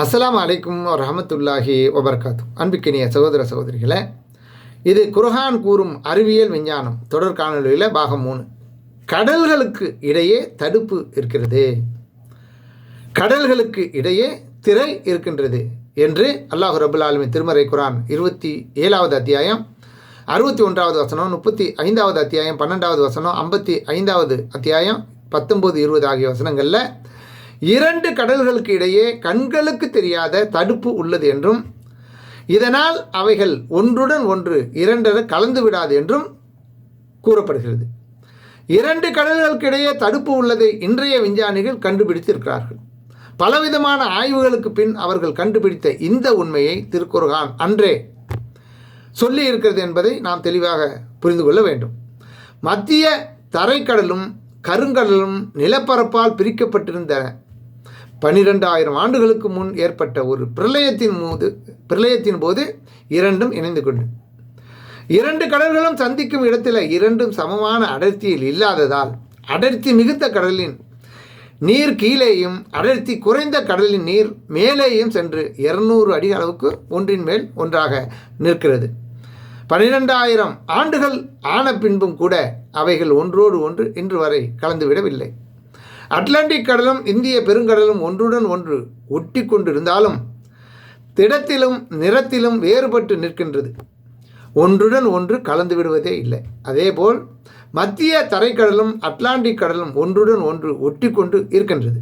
அஸ்லாம் அலைக்கும் ரஹமத்துல்லாஹி வபர்காத்து. அன்பிக்கினிய சகோதர சகோதரிகளே இது குர்ஹான் கூறும் அறிவியல் விஞ்ஞானம். தொடர் காணொலியில் பாகம் மூணு. கடல்களுக்கு இடையே தடுப்பு இருக்கிறது. கடல்களுக்கு இடையே திரை இருக்கின்றது என்று அல்லாஹ் ரபுல் ஆலமி திருமறை குரான் இருபத்தி ஏழாவது அத்தியாயம் அறுபத்தி ஒன்றாவது வசனம் முப்பத்தி ஐந்தாவது அத்தியாயம் பன்னெண்டாவது வசனம் ஐம்பத்தி ஐந்தாவது அத்தியாயம் பத்தொம்போது இருபது ஆகிய வசனங்களில் இரண்டு கடல்களுக்கு இடையே கண்களுக்கு தெரியாத தடுப்பு உள்ளது என்றும் இதனால் அவைகள் ஒன்றுடன் ஒன்று இரண்டர கலந்து விடாது என்றும் கூறப்படுகிறது. இரண்டு கடல்களுக்கு இடையே தடுப்பு உள்ளதை இன்றைய விஞ்ஞானிகள் கண்டுபிடித்திருக்கிறார்கள். பலவிதமான ஆய்வுகளுக்கு பின் அவர்கள் கண்டுபிடித்த இந்த உண்மையை திருக்குர்கான் அன்றே சொல்லி இருக்கிறது என்பதை நாம் தெளிவாக புரிந்து கொள்ள வேண்டும். மத்திய தரைக்கடலும் கருங்கடலும் நிலப்பரப்பால் பிரிக்கப்பட்டிருந்த பனிரெண்டாயிரம் ஆண்டுகளுக்கு முன் ஏற்பட்ட ஒரு பிரளயத்தின் போது பிரளயத்தின் போது இரண்டும் இணைந்து கொண்டு. இரண்டு கடல்களும் சந்திக்கும் இடத்தில் இரண்டும் சமமான அடர்த்தியில் இல்லாததால் அடர்த்தி மிகுந்த கடலின் நீர் கீழேயும் அடர்த்தி குறைந்த கடலின் நீர் மேலேயும் சென்று இருநூறு அடி அளவுக்கு ஒன்றின் மேல் ஒன்றாக நிற்கிறது. பனிரெண்டாயிரம் ஆண்டுகள் ஆன பின்பும் கூட அவைகள் ஒன்றோடு ஒன்று இன்று வரை கலந்துவிடவில்லை. அட்லாண்டிக் கடலும் இந்திய பெருங்கடலும் ஒன்றுடன் ஒன்று ஒட்டி கொண்டிருந்தாலும் திடத்திலும் நிறத்திலும் வேறுபட்டு நிற்கின்றது. ஒன்றுடன் ஒன்று கலந்து விடுவதே இல்லை. அதேபோல் மத்திய தரைக்கடலும் அட்லாண்டிக் கடலும் ஒன்றுடன் ஒன்று ஒட்டி கொண்டு இருக்கின்றது.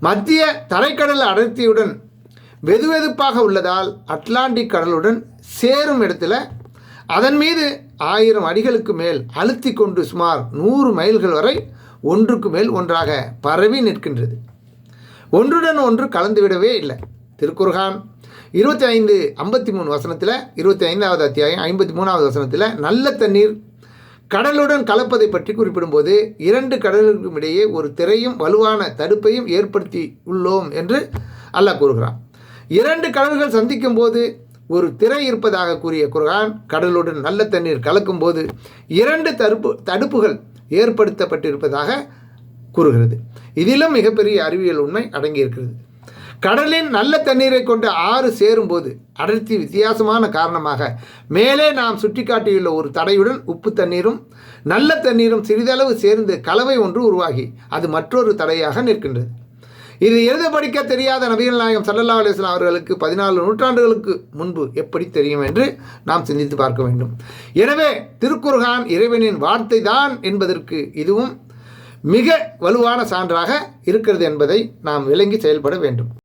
மத்திய தரைக்கடல் அடர்த்தியுடன் வெதுவெதுப்பாக உள்ளதால் அட்லாண்டிக் கடலுடன் சேரும் இடத்துல அதன் மீது ஆயிரம் அடிகளுக்கு மேல் அழுத்தி கொண்டு சுமார் நூறு மைல்கள் வரை ஒன்றுக்கு மேல் ஒன்றாக பரவி நிற்கின்றது. ஒன்றுடன் ஒன்று கலந்துவிடவே இல்லை. திருக்குர்கான் இருபத்தி ஐந்து ஐம்பத்தி மூணு வசனத்தில் இருபத்தி ஐந்தாவது அத்தியாயம் ஐம்பத்தி மூணாவது வசனத்தில் நல்ல தண்ணீர் கடலுடன் கலப்பதை பற்றி குறிப்பிடும்போது இரண்டு கடல்களுக்கும் இடையே ஒரு திரையும் வலுவான தடுப்பையும் ஏற்படுத்தி உள்ளோம் என்று அல்லாஹ் கூறுகிறான். இரண்டு கடல்கள் சந்திக்கும் போது ஒரு திரை இருப்பதாக கூறிய குர்ஆன் கடலுடன் நல்ல தண்ணீர் கலக்கும் போது இரண்டு தடுப்பு தடுப்புகள் ஏற்படுத்தப்பட்டிருப்பதாக கூறுகிறது. இதிலும் மிகப்பெரிய அறிவியல் உண்மை அடங்கியிருக்கிறது. கடலின் நல்ல தண்ணீரை கொண்டு ஆறு சேரும்போது அடர்த்தி வித்தியாசமான காரணமாக மேலே நாம் சுட்டிக்காட்டியுள்ள ஒரு தடையுடன் உப்பு தண்ணீரும் நல்ல தண்ணீரும் சிறிதளவு சேர்ந்து கலவை ஒன்று உருவாகி அது மற்றொரு தடையாக நிற்கின்றது. இது எழுத படிக்க தெரியாத நபிகள் நாயகம் சல்லல்லா அலிஸ்லாம் அவர்களுக்கு பதினாலு நூற்றாண்டுகளுக்கு முன்பு எப்படி தெரியும் என்று நாம் சிந்தித்து பார்க்க வேண்டும். எனவே திருக்குர்கான் இறைவனின் வார்த்தை தான் என்பதற்கு இதுவும் மிக வலுவான சான்றாக இருக்கிறது என்பதை நாம் விளங்கி செயல்பட வேண்டும்.